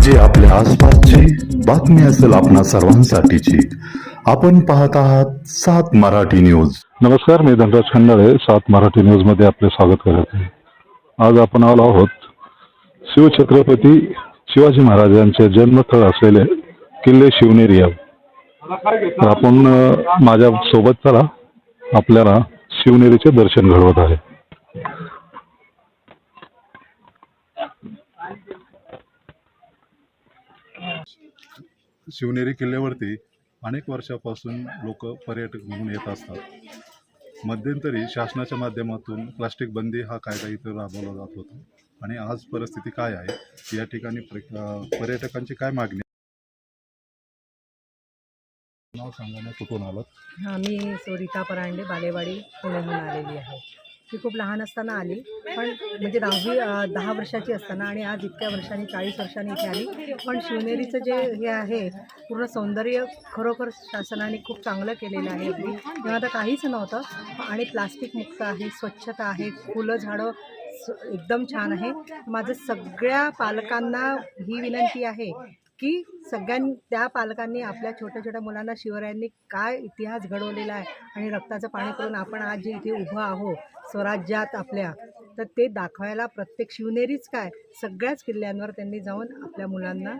म्हणजे आपल्या आसपासची बातमी असेल आपणा सर्वांसाठीची. आपण पाहत आहात सात मराठी न्यूज. नमस्कार मी धनराज खंडाळे. सात मराठी न्यूजमध्ये आपले स्वागत करत आहे. आज आपण आलो आहोत शिवछत्रपती शिवाजी महाराजांचे जन्मस्थळ असलेले किल्ले शिवनेरी या तर आपण माझ्या सोबत चला. आपल्याला शिवनेरीचे दर्शन घडवत आहे. शिवनेरी किल्ल्यावरती अनेक वर्षापासून लोक पर्यटक म्हणून येत असतात. मध्यंतरी शासनाच्या माध्यमातून प्लास्टिक बंदी हा कायदा इथं राबवला जात होता. आणि आज परिस्थिती काय आहे? या ठिकाणी पर्यटकांची काय मागणी नाव सांगा कुठून आलं आम्ही मी परांडे बालेवाडी पुण्याहून आलेली आहे. ती खूप लहान असताना आली. पण म्हणजे दहावी दहा वर्षाची असताना आणि आज इतक्या वर्षांनी चाळीस वर्षांनी इथे आली. पण शिवनेरीचं जे हे आहे पूर्ण सौंदर्य खरोखर शासनाने खूप चांगलं केलेलं आहे. अगदी तेव्हा आता काहीच नव्हतं. आणि प्लास्टिक मुक्त आहे स्वच्छता आहे फुलं झाडं स- एकदम छान आहे. माझं सगळ्या पालकांना ही विनंती आहे की सगळ्यां त्या पालकांनी आपल्या छोट्या छोट्या मुलांना शिवरायांनी काय इतिहास घडवलेला आहे आणि रक्ताचं पाणी करून आपण आज जे इथे उभं आहो स्वराज्यात आपल्या तर ते दाखवायला प्रत्येक शिवनेरीच काय? सगळ्याच किल्ल्यांवर त्यांनी जाऊन आपल्या मुलांना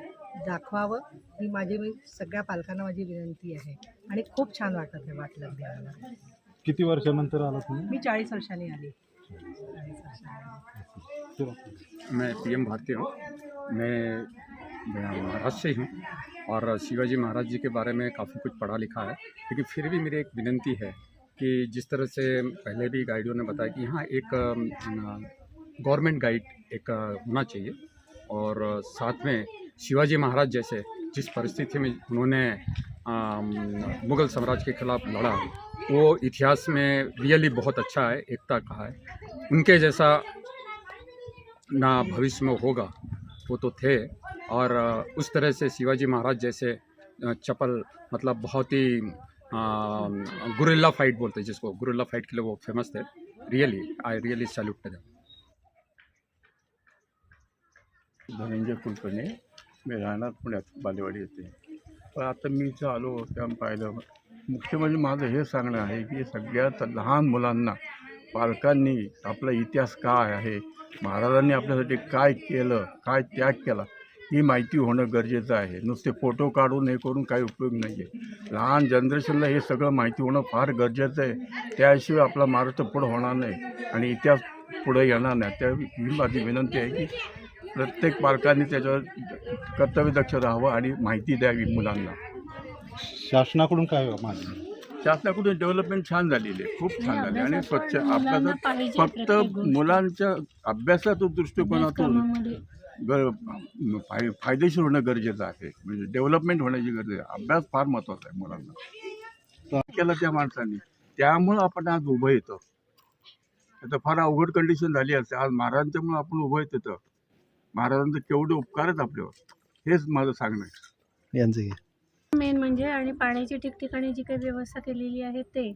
दाखवावं ही माझी मी सगळ्या पालकांना माझी विनंती आहे. आणि खूप छान वाटत आहे वाटलं मला किती वर्षानंतर आलात तुम्ही? मी चाळीस वर्षांनी आली. चाळीस वर्षांनी मैं पीएम भारती हूँ। मैं मैं महाराष्ट्र से हूँ और शिवाजी महाराज जी के बारे में काफ़ी कुछ पढ़ा लिखा है। लेकिन फिर भी मेरी एक विनंती है कि जिस तरह से पहले भी गाइडों ने बताया कि यहाँ एक गवर्नमेंट गाइड एक, होना चाहिए और साथ में शिवाजी महाराज जैसे जिस परिस्थिति में उन्होंने मुग़ल साम्राज्य के खिलाफ लड़ा, वो इतिहास में रियली बहुत अच्छा है, एकता का है। उनके जैसा ना भविष्य में होगा, वो तो थे। और उस तरह से शिवाजी महाराज जैसे चपल मतलब बहुत ही गुरिल्ला फाइट बोलते हैं जिसको गुरिल्ला फाइट के लिए वो फेमस थे। Really I really salute to Dhananjay Kulkarni मी राहणार पुण्यात बालेवाडी येते पण आता मी इथं आलो तेव्हा पाहिलं. मुख्य म्हणजे माझं हे सांगणं आहे की सगळ्यात लहान मुलांना पालकांनी आपला इतिहास काय आहे महाराजांनी आपल्यासाठी काय केलं काय त्याग केला ही माहिती होणं गरजेचं आहे. नुसते फोटो काढून हे करून काही उपयोग नाही आहे लहान जनरेशनला हे सगळं माहिती होणं फार गरजेचं आहे. त्याशिवाय आपला महाराष्ट्र पुढं होणार नाही आणि इतिहास पुढे येणार नाही. त्या ही माझी विनंती आहे की प्रत्येक पालकांनी त्याच्यावर कर्तव्यदक्ष राहावं आणि माहिती द्यावी मुलांना. शासनाकडून काय मागणी? शासनाकडून डेव्हलपमेंट छान झालेली आहे. खूप छान झाली आणि स्वच्छ पाहिजे फक्त. मुलांच्या अभ्यासाच्या दृष्टिकोनातून गर फाय फायदेशीर होणं गरजेचं आहे. म्हणजे डेव्हलपमेंट होण्याची गरज आहे. अभ्यास फार महत्त्वाचा आहे मुलांना. केलं त्या माणसांनी. त्यामुळं आपण आज उभं येतो. आता फार अवघड कंडिशन झाली असते आज महाराजांच्यामुळे आपण उभं येत होतं. महाराजांचं केवढे उपकार आहेत आपल्यावर. हेच माझं सांगणं आहे. मेन म्हणजे आणि पाण्याची ठिकठिकाणी जी काही व्यवस्था केलेली आहे ते.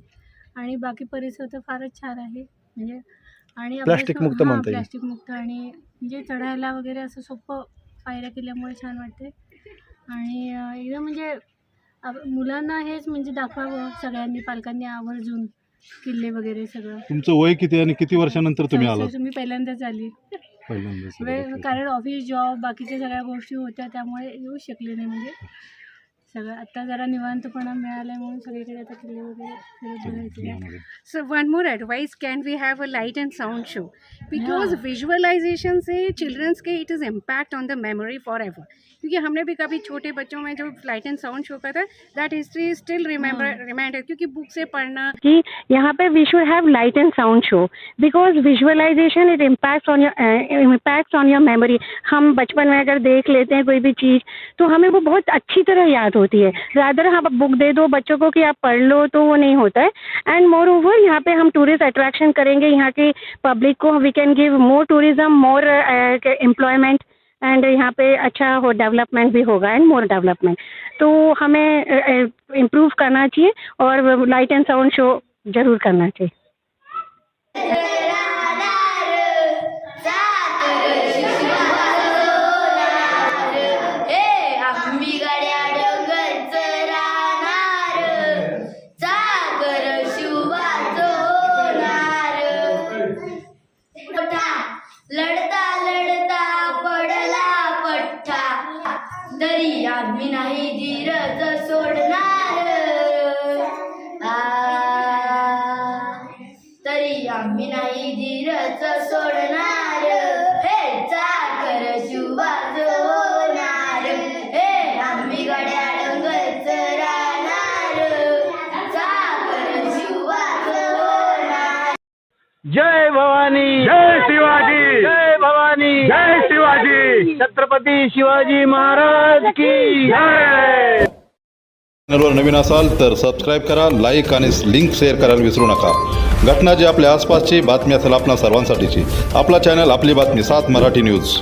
आणि बाकी परिसर तर फारच छान आहे. म्हणजे आणि प्लास्टिक मुक्त म्हणता येईल. प्लास्टिक मुक्त आणि म्हणजे चढायला वगैरे असं सोपं पायऱ्या केल्यामुळे छान वाटते. आणि एकदम म्हणजे मुलांना हेच म्हणजे दाखवावं सगळ्यांनी पालकांनी आवर्जून किल्ले वगैरे सगळं. तुमचं वय किती आणि किती वर्षानंतर तुम्ही आलात? सहसा मी पहिल्यांदाच आली. पहिल्यांदाच. कारण ऑफिस जॉब बाकीच्या सगळ्या गोष्टी होत्या त्यामुळे येऊ शकले नाही म्हणजे. सगळं जरा निवांतपणा मिळालाय म्हणून सगळीकडे आता किल्ले वगैरे फिरत बघायचे यामध्ये. So one more advice, can we have a light and sound show? Because से children's K it is impact on the memory forever क्योंकि हमने भी कभी छोटे बच्चों में जो लाइट एंड साउंड शो करता है that history still remember reminder क्योंकि बुक से पढ़ना कि यहाँ पे we should have light and sound show because visualisation it impact on your impact on your memory हम बचपन में अगर देख लेते हैं कोई भी चीज़ तो हमें वो बहुत अच्छी तरह याद होती है। रादर हम बुक दे दो बच्चों को कि आप पढ़ लो तो वो नहीं होता है। एंड मोर ओवर यहाँ पे हम टूरिस्ट अट्रैक्शन करेंगे, यहाँ की पब्लिक को we can give more tourism more employment and यहाँ पे अच्छा हो डेवलपमेंट भी होगा एंड मोर डेवलपमेंट तो हमें इम्प्रूव करना चाहिए, और लाइट एंड साउंड शो ज़रूर करना चाहिए। तरी आम्ही नाही धीरज सोडणार. आ, तरी आम्ही नाही धीरज सोडणार. हे चाकर शिवाज होणार. हे आम्ही गड्या डोंगरच राहणार. चाकर शिवाज होणार. जय भवानी. जय शिवाजी. जय भवानी. जय छत्रपती शिवाजी महाराज की चॅनलवर नवीन असाल तर सबस्क्राईब करा लाईक आणि लिंक शेअर करायला विसरू नका. घटना जी आपल्या आसपासची बातमी असेल आपणा सर्वांसाठीची. आपला चॅनल आपली बातमी सात मराठी न्यूज